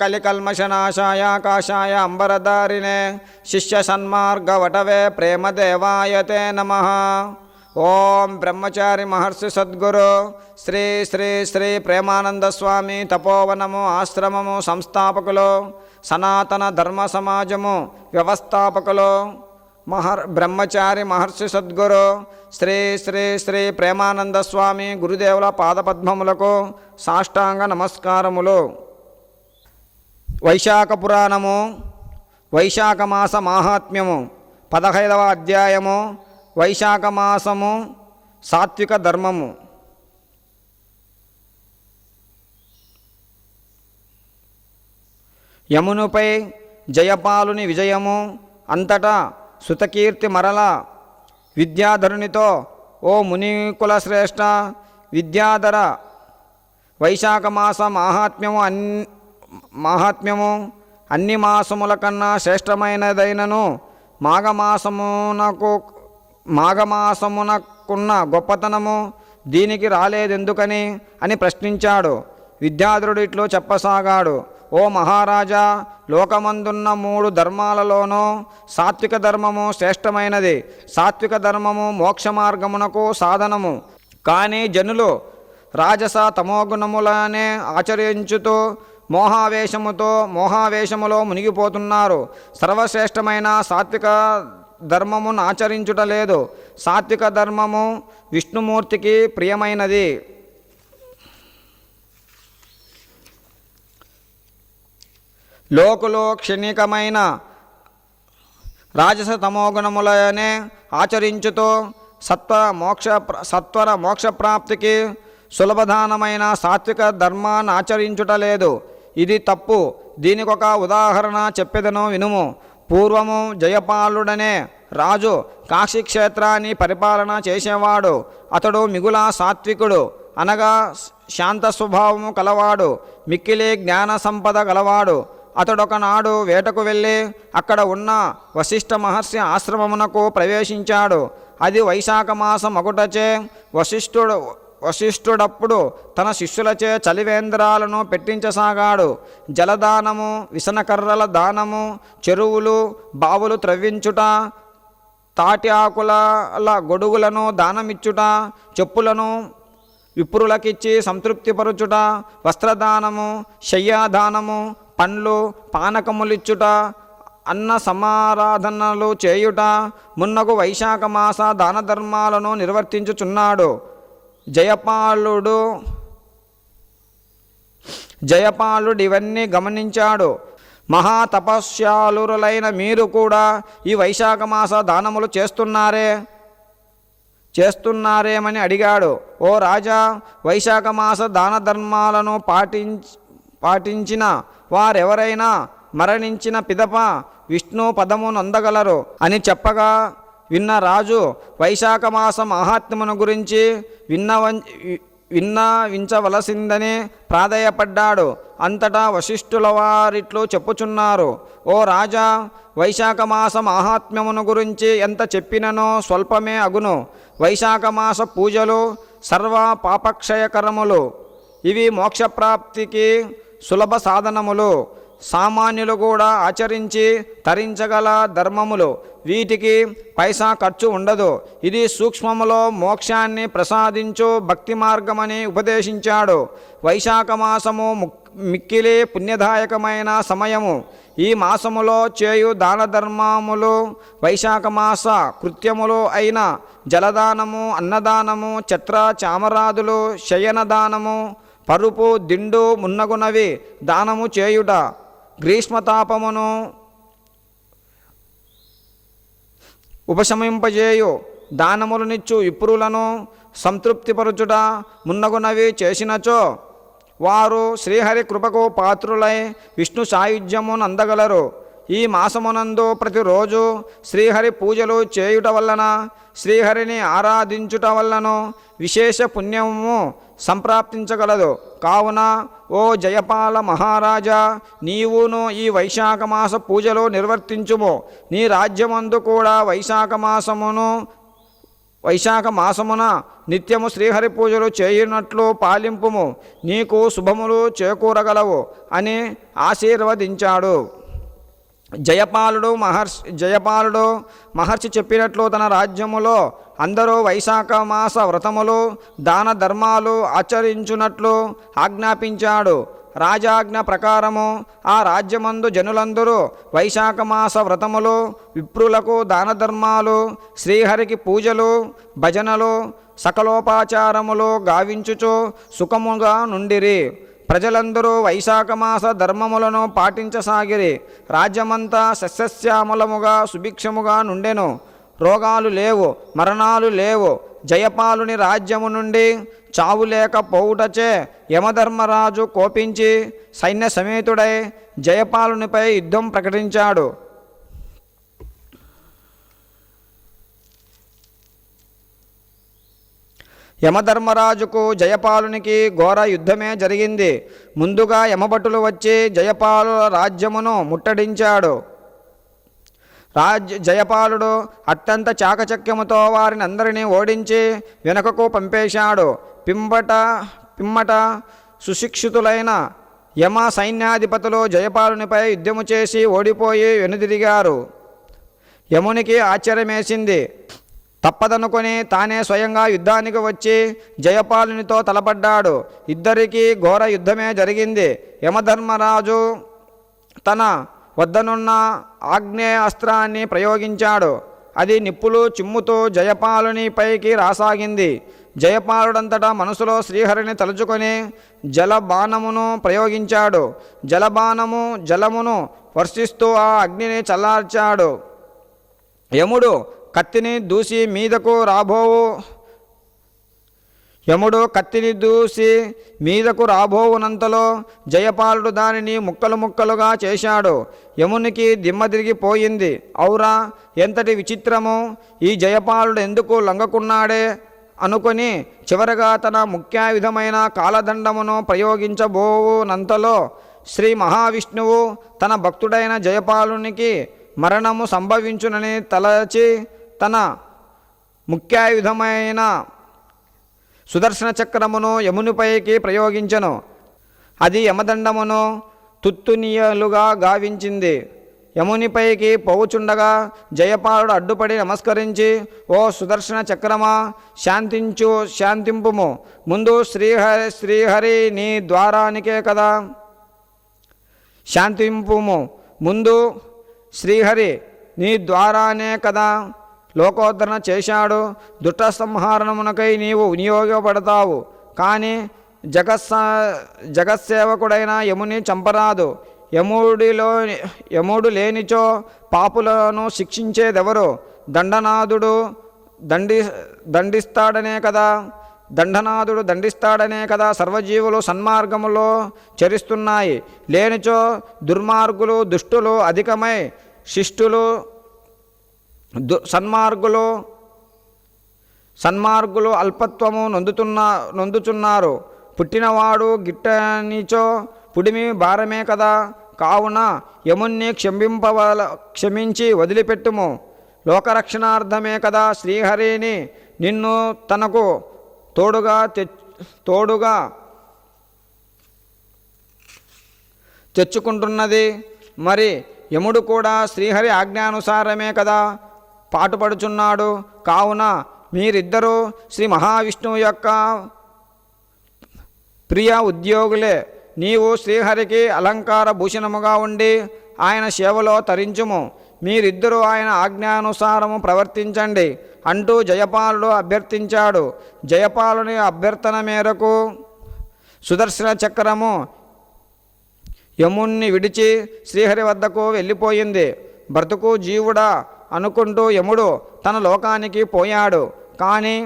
కలికల్మషనాశాయ కాషాయ అంబరదారిణే శిష్య సన్మార్గవటవే ప్రేమదేవాయ నమ. ఓం బ్రహ్మచారి మహర్షి సద్గురు శ్రీ శ్రీ శ్రీ ప్రేమానంద స్వామి తపోవనము ఆశ్రమము సంస్థాపకులు సనాతన ధర్మ సమాజము వ్యవస్థాపకులు మహర్ బ్రహ్మచారి మహర్షి సద్గురు శ్రీ శ్రీ శ్రీ ప్రేమానంద స్వామి గురుదేవుల పాదపద్మములకు సాష్టాంగ నమస్కారములు. వైశాఖ పురాణము వైశాఖ మాస మాహాత్మ్యము పదహైదవ అధ్యాయము వైశాఖ మాసము సాత్విక ధర్మము. యమునుపై జయపాలుని విజయము అంతటా సుతకీర్తి మరల విద్యాధరునితో ఓ మునికుల శ్రేష్ఠ విద్యాధర వైశాఖ మాస మాహాత్మ్యము అన్ మాహాత్మ్యము అన్ని మాసముల కన్నా శ్రేష్టమైనదైనను మాఘమాసమునకు మాఘమాసమునకున్న గొప్పతనము దీనికి రాలేదెందుకని అని ప్రశ్నించాడు. విద్యాధరుడు ఇట్లు చెప్పసాగాడు. ఓ మహారాజా లోకమందున్న మూడు ధర్మాలలోనూ సాత్విక ధర్మము శ్రేష్టమైనది. సాత్విక ధర్మము మోక్ష మార్గమునకు సాధనము. కానీ జనులు రాజస తమోగుణములనే ఆచరించుతూ మోహావేశముతో మోహావేశములో మునిగిపోతున్నారు. సర్వశ్రేష్టమైన సాత్విక ధర్మమును ఆచరించుట లేదు. సాత్విక ధర్మము విష్ణుమూర్తికి ప్రియమైనది. లోకులో క్షణికమైన రాజస తమోగుణములనే ఆచరించుతూ సత్వర మోక్ష సత్వర మోక్ష ప్రాప్తికి సులభదానమైన సాత్విక ధర్మాన్ని ఆచరించుట లేదు. ఇది తప్పు. దీనికొక ఉదాహరణ చెప్పేదను వినుము. పూర్వము జయపాలుడనే రాజు కాశీ క్షేత్రాన్ని పరిపాలన చేసేవాడు. అతడు మిగుల సాత్వికుడు. అనగా శాంత స్వభావము కలవాడు. మిక్కిలి జ్ఞాన సంపద గలవాడు. అతడొకనాడు వేటకు వెళ్ళి అక్కడ ఉన్న వశిష్ఠ మహర్షి ఆశ్రమమునకు ప్రవేశించాడు. అది వైశాఖ మాసం ఒకటచే వశిష్ఠుడు వశిష్ఠుడప్పుడు తన శిష్యులచే చలివేంద్రాలను పెట్టించసాగాడు. జలదానము విసనకర్రల దానము చెరువులు బావులు త్రవ్వించుట తాటి ఆకుల గొడుగులను దానమిచ్చుట చెప్పులను విప్రులకిచ్చి సంతృప్తిపరచుట వస్త్రదానము శయ్యాదానము పండ్లు పానకములిచ్చుట అన్న సమారాధనలు చేయుట మున్నగు వైశాఖ మాస దాన ధర్మాలను నిర్వర్తించుచున్నాడు. జయపాలుడు జయపాలుడు ఇవన్నీ గమనించాడు. మహాతపస్యాలురులైన మీరు కూడా ఈ వైశాఖ మాస దానములు చేస్తున్నారే? చేస్తున్నారేమని అడిగాడు. ఓ రాజా వైశాఖ మాస దాన ధర్మాలను పాటించ పాటించిన వారెవరైనా మరణించిన పిదప విష్ణు పదము నందగలరు అని చెప్పగా విన్న రాజు వైశాఖ మాస మహాత్మును గురించి విన్నవం విన్నవించవలసిందని ప్రాధేయపడ్డాడు. అంతటా వశిష్ఠుల వారిట్లు చెప్పుచున్నారు. ఓ రాజా వైశాఖ మాస మహాత్మ్యమును గురించి ఎంత చెప్పిననో స్వల్పమే అగును. వైశాఖ మాస పూజలు సర్వ పాపక్షయకరములు. ఇవి మోక్షప్రాప్తికి సులభ సాధనములు సామాన్యులు కూడా ఆచరించి తరించగల ధర్మములు. వీటికి పైసా ఖర్చు ఉండదు. ఇది సూక్ష్మములో మోక్షాన్ని ప్రసాదించు భక్తి మార్గమని ఉపదేశించాడు. వైశాఖ మాసము ముక్- మిక్కిలి పుణ్యదాయకమైన సమయము. ఈ మాసములో చేయు దాన ధర్మములు వైశాఖ మాస కృత్యములు అయిన జలదానము అన్నదానము చత్ర చామరాదులు శయనదానము పరుపు దిండు మున్నగునవి దానము చేయుట. గ్రీష్మతాపమును ఉపశమింపజేయు. దానములనిచ్చు విప్రులను సంతృప్తిపరచుట మున్నగునవి చేసినచో. వారు శ్రీహరి కృపకు పాత్రులై విష్ణు సాయుధ్యమును అందగలరు ఈ మాసమునందు ప్రతిరోజు శ్రీహరి పూజలు చేయుట వలన శ్రీహరిని ఆరాధించుట వల్లను విశేష పుణ్యము సంప్రాప్తించగలదు. కావున ఓ జయపాల మహారాజా నీవును ఈ వైశాఖ మాస పూజలు నిర్వర్తించుము. నీ రాజ్యమందు కూడా వైశాఖ మాసమును వైశాఖ మాసమున నిత్యము శ్రీహరి పూజలు చేయునట్లు పాలింపుము. నీకు శుభములు చేకూరగలవు అని ఆశీర్వదించాడు. జయపాలుడు మహర్షి జయపాలుడు మహర్షి చెప్పినట్లు తన రాజ్యములో అందరూ వైశాఖ మాస వ్రతములు దాన ధర్మాలు ఆచరించున్నట్లు ఆజ్ఞాపించాడు. రాజాజ్ఞ ప్రకారము ఆ రాజ్యమందు జనులందరూ వైశాఖ మాస వ్రతములు విప్రులకు దాన ధర్మాలు శ్రీహరికి పూజలు భజనలు సకలోపాచారములు గావించుచు సుఖముగా నుండిరి. ప్రజలందరూ వైశాఖ మాస ధర్మములను పాటించసాగిరి. రాజ్యమంతా సస్యశ్యామలముగా సుభిక్షముగా నుండెను. రోగాలు లేవు మరణాలు లేవు. జయపాలుని రాజ్యము నుండి చావు పోవుటచే యమధర్మరాజు కోపించి సైన్య సమేతుడై జయపాలునిపై యుద్ధం ప్రకటించాడు. యమధర్మరాజుకు జయపాలునికి ఘోర యుద్ధమే జరిగింది. ముందుగా యమభటులు వచ్చి జయపాలు రాజ్యమును ముట్టడించాడు. రాజ్ జయపాలుడు అత్యంత చాకచక్యముతో వారిని అందరినీ ఓడించి వెనుకకు పంపేశాడు. పింబట పిమ్మట సుశిక్షితులైన యమ సైన్యాధిపతులు జయపాలునిపై యుద్ధము చేసి ఓడిపోయి వెనుదిరిగారు. యమునికి ఆశ్చర్యమేసింది. తప్పదనుకొని తానే స్వయంగా యుద్ధానికి వచ్చి జయపాలునితో తలపడ్డాడు. ఇద్దరికీ ఘోర యుద్ధమే జరిగింది. యమధర్మరాజు తన వద్దనున్న ఆగ్నేయ అస్త్రాన్ని ప్రయోగించాడు. అది నిప్పులు చిమ్ముతూ జయపాలుని పైకి రాసాగింది. జయపాలుడంతటా మనసులో శ్రీహరిని తలుచుకొని జలబాణమును ప్రయోగించాడు. జలబాణము జలమును వర్షిస్తూ ఆ అగ్నిని చల్లార్చాడు. యముడు కత్తిని దూసి మీదకు రాబోవు. యముడు కత్తిని దూసి మీదకు రాబోవునంతలో జయపాలుడు దానిని ముక్కలు ముక్కలుగా చేశాడు. యమునికి దిమ్మ తిరిగిపోయింది ఔరా ఎంతటి విచిత్రము! ఈ జయపాలుడు ఎందుకు లొంగకున్నాడే? అనుకొని చివరగా తన ముఖ్యాయుధమైన కాలదండమును ప్రయోగించబోవునంతలో శ్రీ మహావిష్ణువు తన భక్తుడైన జయపాలునికి మరణము సంభవించునని తలచి తన ముఖ్యాయుధమైన సుదర్శన చక్రమును యమునిపైకి ప్రయోగించను. అది యమదండమును తుత్తునీయలుగా గావించింది. యమునిపైకి పోవుచుండగా జయపాలుడు అడ్డుపడి నమస్కరించి ఓ సుదర్శన చక్రమా శాంతించు శాంతింపుము. ముందు శ్రీహరి శ్రీహరి నీ ద్వారానికే కదా. శాంతింపుము. ముందు శ్రీహరి నీ ద్వారానే కదా. లోకోద్ధరణ చేశాడు. దుష్ట సంహారణమునకై నీవు వినియోగపడతావు. కానీ జగత్స జగత్సేవకుడైన యముని చంపరాదు. యముడిలో యముడు లేనిచో పాపులను శిక్షించేదెవరు? దండనాథుడు దండి దండిస్తాడనే కదా. దండనాథుడు దండిస్తాడనే కదా. సర్వజీవులు సన్మార్గములో చరిస్తున్నాయి. లేనిచో దుర్మార్గులు దుష్టులు అధికమై శిష్టులు దు సన్మార్గులు సన్మార్గులు అల్పత్వము నొందుతున్నా నొందుచున్నారు. పుట్టినవాడు గిట్టనిచో పుడిమి భారమే కదా. కావున యముణ్ణి క్షమింపవల క్షమించి వదిలిపెట్టుము. లోకరక్షణార్థమే కదా శ్రీహరిని నిన్ను తనకు తోడుగా తె తోడుగా తెచ్చుకుంటున్నది. మరి యముడు కూడా శ్రీహరి ఆజ్ఞానుసారమే కదా. పాటుపడుచున్నాడు. కావున మీరిద్దరూ శ్రీ మహావిష్ణువు యొక్క ప్రియ ఉద్యోగులే. నీవు శ్రీహరికి అలంకార భూషణముగా ఉండి ఆయన సేవలో తరించుము. మీరిద్దరూ ఆయన ఆజ్ఞానుసారము ప్రవర్తించండి. అంటూ జయపాలుడు అభ్యర్థించాడు. జయపాలుని అభ్యర్థన మేరకు సుదర్శన చక్రము యముణ్ణి విడిచి శ్రీహరి వద్దకు వెళ్ళిపోయింది. బ్రతుకు జీవుడా అనుకుంటూ యముడు తన లోకానికి పోయాడు. కానీ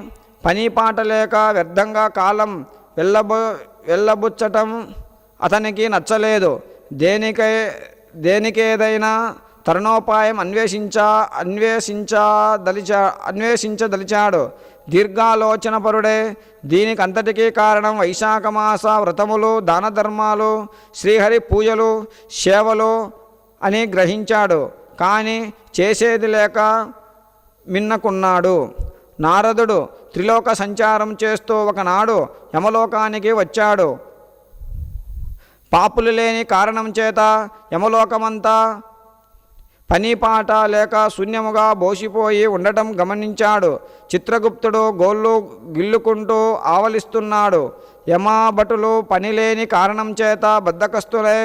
పని పాట లేక వ్యర్థంగా కాలం వెళ్ళబో వెళ్ళబుచ్చటం అతనికి నచ్చలేదు. దేనికై దేనికేదైనా తరుణోపాయం అన్వేషించా అన్వేషించదలిచా అన్వేషించదలిచాడు. దీర్ఘాలోచనపరుడే దీనికి అంతటికీ కారణం వైశాఖ మాస వ్రతములు దాన ధర్మాలు శ్రీహరి పూజలు సేవలు అని గ్రహించాడు. కానీ చేసేది లేక మిన్నకున్నాడు. నారదుడు త్రిలోక సంచారం చేస్తూ ఒకనాడు యమలోకానికి వచ్చాడు. పాపులు లేని కారణం చేత యమలోకమంతా పని పాట లేక శూన్యముగా బోసిపోయి ఉండటం గమనించాడు. చిత్రగుప్తుడు గోళ్ళు గిల్లుకుంటూ ఆవలిస్తున్నాడు. యమాభటులు పని లేని కారణం చేత బద్దకస్తులే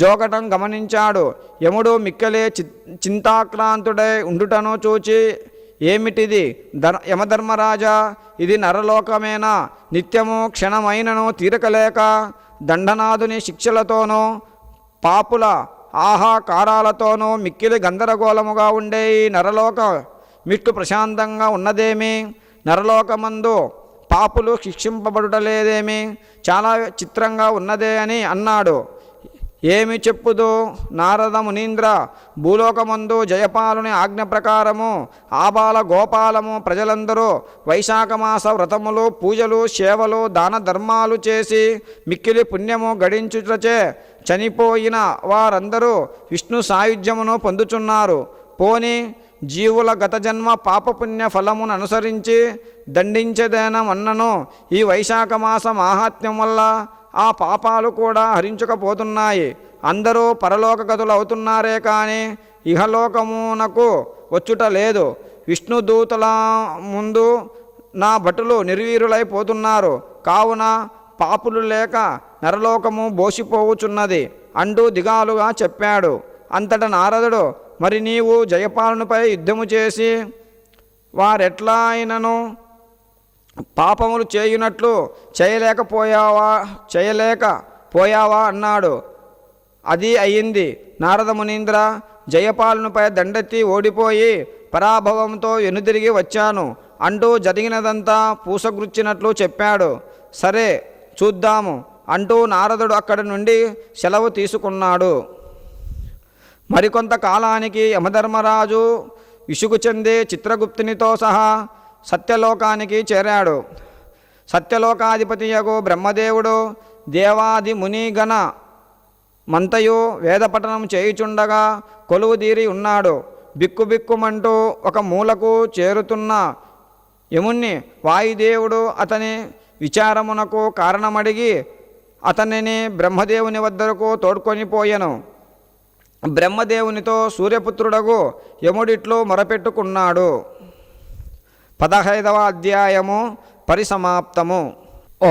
జోకటం గమనించాడు. యముడు మిక్కలే చి చింతాక్రాంతుడై ఉండుటను చూచి ఏమిటిది? ధర్ యమధర్మరాజా ఇది నరలోకమేనా? నిత్యము క్షణమైనను తీరకలేక దండనాథుని శిక్షలతోనూ పాపుల ఆహాకారాలతోనూ మిక్కిలి గందరగోళముగా ఉండే ఈ నరలోక మిట్టు ప్రశాంతంగా ఉన్నదేమి? నరలోకమందు పాపులు శిక్షింపబడుటలేదేమి చాలా చిత్రంగా ఉన్నదే అని అన్నాడు. ఏమి చెప్పుదు? నారద మునీంద్ర భూలోకమందు జయపాలుని ఆజ్ఞ ప్రకారము ఆబాల గోపాలము ప్రజలందరూ వైశాఖమాస వ్రతములు పూజలు సేవలు దాన ధర్మాలు చేసి మిక్కిలి పుణ్యము గడించుటచే చనిపోయిన వారందరూ విష్ణు సాయుధ్యమును పొందుచున్నారు. పోని జీవుల గత జన్మ పాపపుణ్య ఫలమును అనుసరించి దండించదేనమన్నను ఈ వైశాఖ మాస మాహాత్మ్యం వల్ల ఆ పాపాలు కూడా హరించకపోతున్నాయి. అందరూ పరలోక గతులు అవుతున్నారే కానీ ఇహలోకమునకు వచ్చుట లేదు. విష్ణు దూతల ముందు నా భటులు నిర్వీరులైపోతున్నారు కావున పాపులు లేక నరలోకము బోసిపోవుచున్నది. అంటూ దిగాలుగా చెప్పాడు. అంతట నారదుడు మరి నీవు జయపాలనుపై యుద్ధము చేసి వారెట్లా అయినను పాపములు చేయునట్లు చేయలేకపోయావా చేయలేక పోయావా అన్నాడు. అది అయింది. నారద మునీంద్ర జయపాలనుపై దండెత్తి ఓడిపోయి పరాభవంతో ఎనుదిరిగి వచ్చాను. అంటూ జరిగినదంతా పూసగుచ్చినట్లు చెప్పాడు. సరే చూద్దాము అంటూ నారదుడు అక్కడి నుండి సెలవు తీసుకున్నాడు. మరికొంత కాలానికి యమధర్మరాజు విసుగు చెంది చిత్రగుప్తునితో సహా సత్యలోకానికి చేరాడు. సత్యలోకాధిపతియగు బ్రహ్మదేవుడు దేవాది మునిగణ మంతయు వేదపఠనం చేయుచుండగా కొలువుదీరి ఉన్నాడు. బిక్కుబిక్కుమంటూ ఒక మూలకు చేరుతున్న యముణ్ణి వాయుదేవుడు అతని విచారమునకు కారణమడిగి అతనిని బ్రహ్మదేవుని వద్దకు తోడ్కొని పోయెను. బ్రహ్మదేవునితో సూర్యపుత్రుడగు యముడిట్లు మొరపెట్టుకున్నాడు. పదహైదవ అధ్యాయము పరిసమాప్తము. ఓ